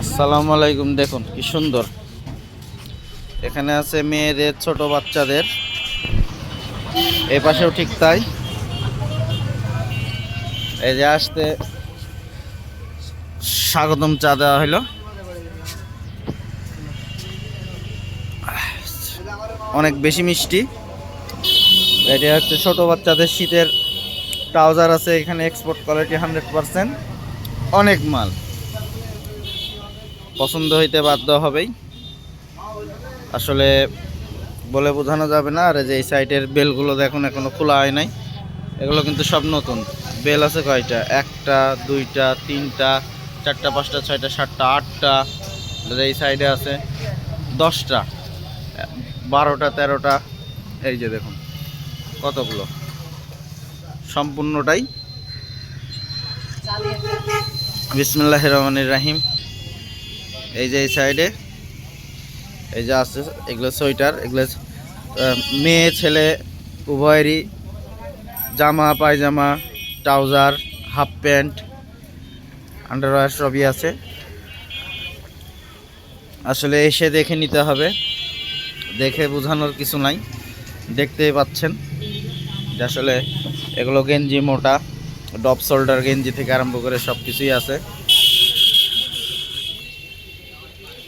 আসসালামু আলাইকুম, দেখুন কি সুন্দর। এখানে আছে মেয়েদের, ছোট বাচ্চাদের। এই পাশেও ঠিক তাই। এই যে আসতে স্বাগতম চা দেওয়া হলো অনেক বেশি মিষ্টি। এটা হচ্ছে ছোট বাচ্চাদের শীতের ট্রাউজার আছে, এখানে এক্সপোর্ট কোয়ালিটি হান্ড্রেড পারসেন্ট অনেক মাল। পছন্দ হইতে বাধ্য হবেই। আসলে বলে বোঝানো যাবে না, আর যে এই সাইডের বেলগুলো দেখুন এখনও খোলা হয় নাই। এগুলো কিন্তু সব নতুন। বেল আছে কয়টা? একটা, দুইটা, তিনটা, চারটা, পাঁচটা, ছয়টা, সাতটা, আটটা, আর এই সাইডে আছে দশটা, বারোটা, তেরোটা। এই যে দেখুন, কতগুলো? সম্পূর্ণটাই বিসমুল্লাহ রহমানির রাহিম। এই যে এই সাইডে, এই যে আছে, এগুলো সোয়েটার, এগুলো মেয়ে, ছেলে, উভয়েরই জামা, পায়জামা, ট্রাউজার, হাফ প্যান্ট, আন্ডারওয়্যার সবই আছে। আসলে এসে দেখে নিতে হবে। দেখে বোঝানোর কিছু নাই। দেখতেই পাচ্ছেন যে আসলে এগুলো গেঞ্জি মোটা ডপ শোল্ডার গেঞ্জি থেকে আরম্ভ করে সব কিছুই আছে।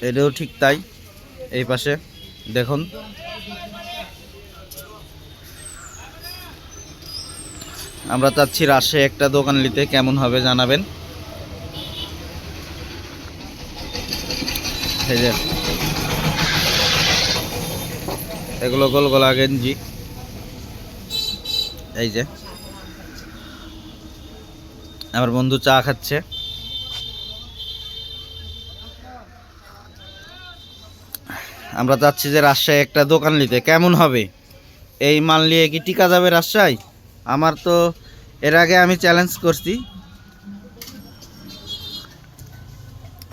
এটাও ঠিক তাই, এই পাশে, দেখুন। আমরা চাচ্ছি রাশে একটা দোকান নিতে, কেমন হবে জানাবেন। এগুলো গোল গোলা গেঞ্জি। এই যে, আমার বন্ধু চা খাচ্ছে। আমরা চাচ্ছি যে রাজশাহী একটা দোকান নিতে। কেমন হবে? এই মাল নিয়ে কি টিকা যাবে রাজশাহী? আমার তো এর আগে আমি চ্যালেঞ্জ করছি।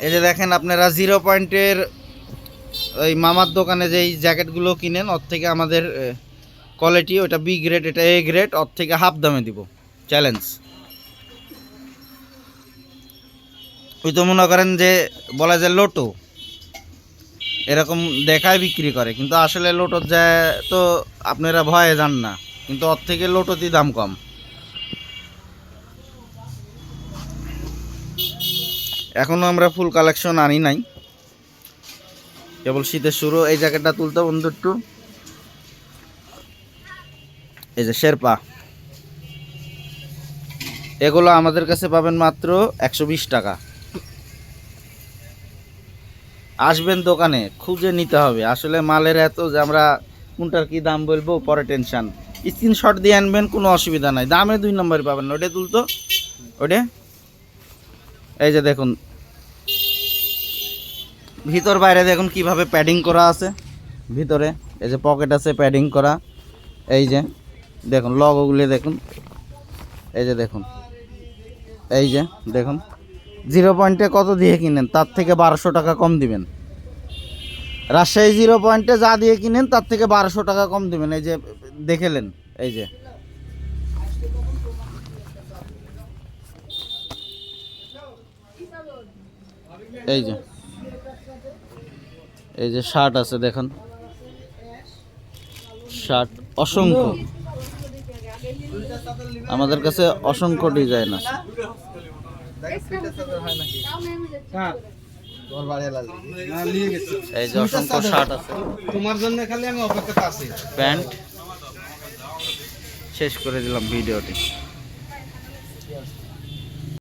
এই যে দেখেন আপনারা জিরো পয়েন্টের ওই মামার দোকানে যেই জ্যাকেটগুলো কিনেন, ওর থেকে আমাদের কোয়ালিটি ওটা বি গ্রেড এটা এ গ্রেড ওর থেকে হাফ দামে দিব। চ্যালেঞ্জ ওই তো মনে করেন যে বলা যায় লোটো এরকম দেখায় বিক্রি করে। কিন্তু আসলে লোটোর যায় তো আপনারা ভয়ে যান না। কিন্তু ওর থেকে লোটোতে দাম কম। এখনও আমরা ফুল কালেকশন আনি নাই। কেবল শীতের শুরু। এই জ্যাকেটটা তুলতে বন্ধু একটু। এই যে শেরপা। এগুলো আমাদের কাছে পাবেন মাত্র একশো বিশ টাকা। আসবেন দোকানে, খুঁজে নিতে হবে। আসলে মালের এত যে আমরা কোনটার কি দাম বলব, পরে টেনশন স্ক্রিনশট দিয়ে আনবেন, কোনো অসুবিধা নাই। দামে দুই নম্বর পাবেন। না ওটা তুলতো? ওটা? এই যে দেখুন। ভিতর বাইরে দেখুন কীভাবে প্যাডিং করা আছে। ভিতরে এই যে পকেট আছে প্যাডিং করা। এই যে, দেখুন লগোগুলি দেখুন। এই যে দেখুন। এই যে, দেখুন। জিরো পয়েন্টে কত দিয়ে কিনেন? তার থেকে বারোশো টাকা কম দিবেন। রাজশাহী জিরো পয়েন্টে যা দিয়ে কিনেন, তার থেকে বারোশো টাকা কম দিবেন। এই যে, দেখেলেন, এই যে। এই যে। এই যে শার্ট আছে, দেখুন। শার্ট অসংখ্য। আমাদের কাছে অসংখ্য ডিজাইন আছে। এই যে অসংখ্য শার্ট আছে। তোমার জন্য খালি আমি অপেক্ষাতে আছি প্যান্ট। শেষ করে দিলাম ভিডিওটি।